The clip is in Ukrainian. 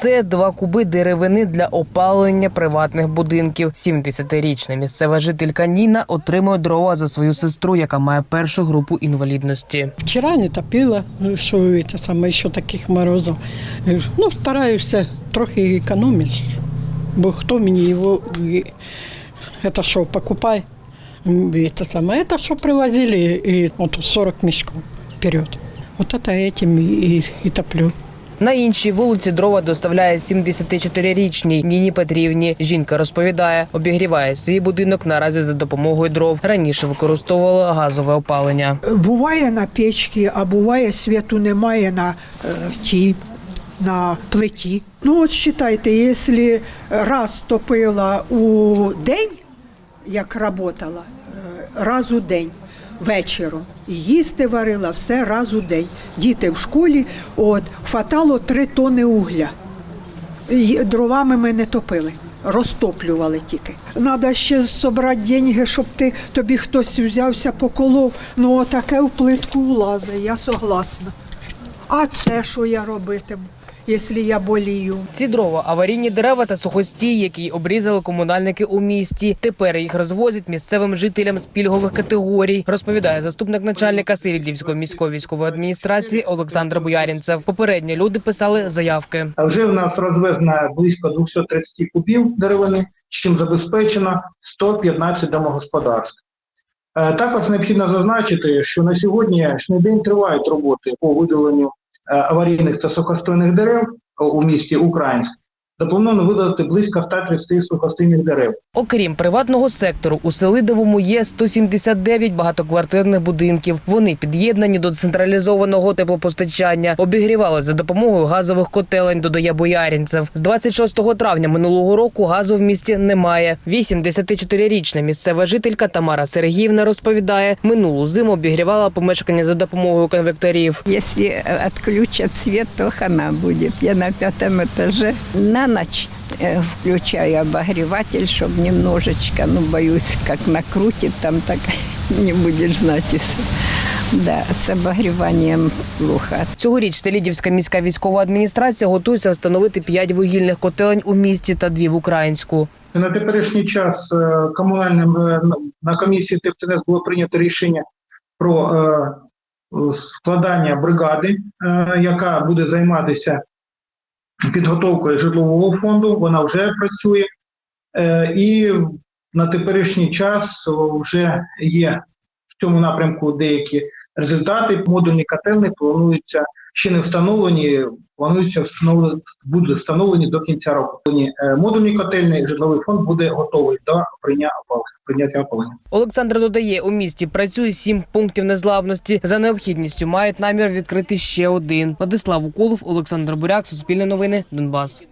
Це два куби деревини для опалення приватних будинків. 70-річна місцева жителька Ніна отримує дрова за свою сестру, яка має першу групу інвалідності. Вчера не топила, ну что это самое, еще таких морозов. Ну, стараюся трохи економити, бо хто мені його, і- это що, покупай, М, это самое, это що привозили, и вот 40 мешков вперед. Вот это этим и, и, и топлю. На іншій вулиці дрова доставляє 74-річній Ніні Петрівні. Жінка розповідає, обігріває свій будинок наразі за допомогою дров. Раніше використовувала газове опалення. Буває на печці, а буває світу немає на е, тій, на плиті. Ну от вважайте, якщо раз топила у день, як працювала, раз у день. Вечором і їсти варила все раз у день. Діти в школі, от хватало три тони угля. І Дровами ми не топили, розтоплювали тільки. Треба ще зібрати деньги, щоб ти, тобі хтось взявся, поколов. Ну, таке в плитку влазить, я согласна. А це що я робитиму, якщо я болію? Ці дрова аварійні дерева та сухостій, які обрізали комунальники у місті. Тепер їх розвозять місцевим жителям з пільгових категорій. Розповідає заступник начальника Сирідівської міської військової адміністрації Олександр Боярінцев. Попередньо люди писали заявки. А Вже в нас розвезено близько 230 кубів деревини, чим забезпечено 115 домогосподарств. Е, Також необхідно зазначити, що на сьогоднішній день тривають роботи по видаленню аварійних та сухостойних дерев у місті Українськ. Заплановано видалити близько 130 сухостійних дерев. Окрім приватного сектору, у Селидовому є 179 багатоквартирних будинків. Вони під'єднані до централізованого теплопостачання, обігрівали за допомогою газових котелень. Додає Боярінцев. З 26 травня минулого року газу в місті немає. 84-річна місцева жителька Тамара Сергіївна розповідає, минулу зиму обігрівала помешкання за допомогою конвекторів. Если э, отключат свет, то хана будет. Я на пятом этаже на ночь э, включаю обогреватель, чтобы немножечко, ну, боюсь, как накрутит там, так не будешь знать. Если... Да, с обогреванием плохо. Цьогоріч Селідівська міська військова адміністрація готується встановити 5 вугільних котелень у місті та дві в Українську. На теперішній час е, комунальним е, на комісії ТЕПТНС було прийнято рішення про е, складання бригади, яка буде займатися підготовкою житлового фонду. Вона вже працює, Е, і на теперішній час вже є в цьому напрямку деякі результати. Модульні котельні плануються ще не встановлені, плануються встановлені, будуть встановлені до кінця року. Е, Модульні котельні, житловий фонд буде готовий до прийняття опалення. Олександр додає, у місті працює сім пунктів незглавності. За необхідністю мають намір відкрити ще один. Владислав Уколов, Олександр Буряк, Суспільне новини, Донбас.